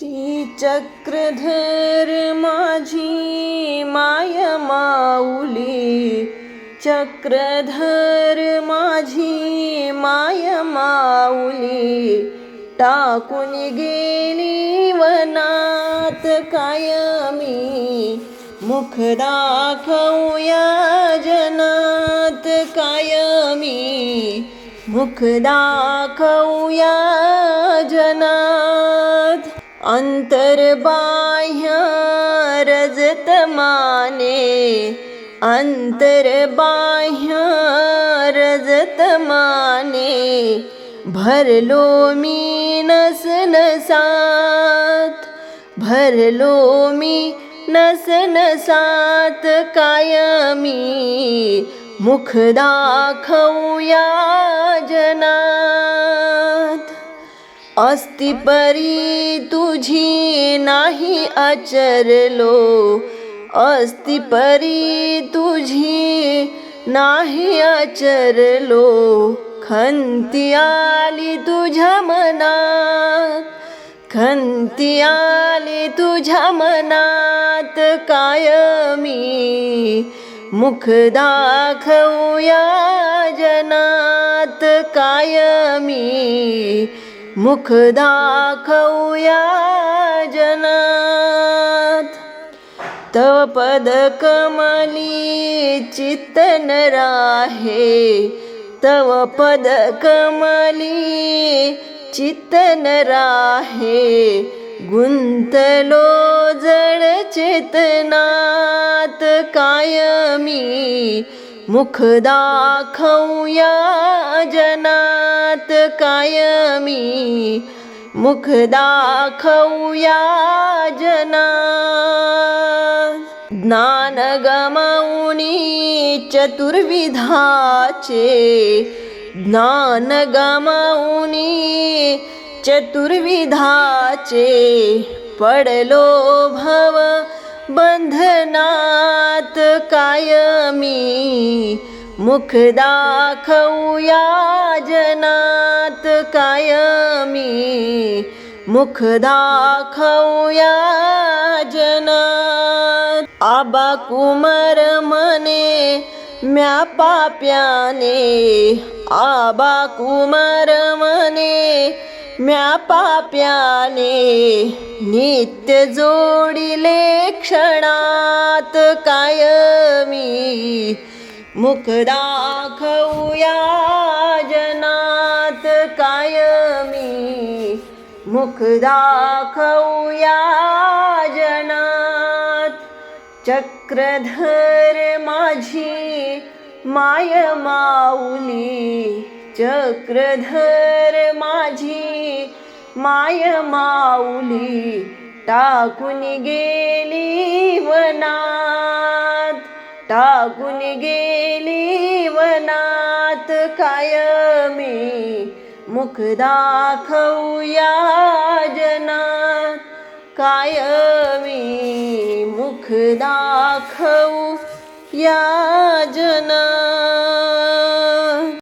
श्रीचक्रधर माझी माय माऊली चक्रधर माझी माय माऊली टाकून गेली वनात कायमी. मुख दाखवूया जनात कायमी. मुख दाखवूया अन्तर बायं रजतमाने अन्तर् बायं रजतमाने भरलोमि मी न स भरलो मी नस न सात् कायमि मुख दा अस्ति परी तुझी नाही आचरलो. अस्ति परी तुझी नाही आचरलो. खंती आली तुझ्या मनात खंती आली तुझ्या मनात. कायमी मुख दाखवूया जनात? कायमी मुख दाखवया जनात. तव पद कमली चित्तन राहे तव पद कमली चित्तन राहे गुंतलो जड चेतनात कायमी. मुख दाखवूया जनात कायमी. मुख दाखवूया जना ज्ञान गमौनी चतुर्विधाचे. ज्ञान गमौनी चतुर्विधाचे. पडलो भव बंधना मी मुख दाखवूया जनात कायमी. मुख दाखवूया जनात. आबा कुमार म्हणे म्या पाप्याने. आबा कुमार म्हणे म्या पाप्याने नित्य जोडिले क्षणात कायमी मुख दाखवूया जनात कायमी मुख दाखवूया जनात चक्रधर माझी माय माऊली चक्रधर मा माय माऊली टाकून गेली वनात टाकून गेली वनात. कायमी मुख दाखवया जनात? कायमी मुख दाखव या जना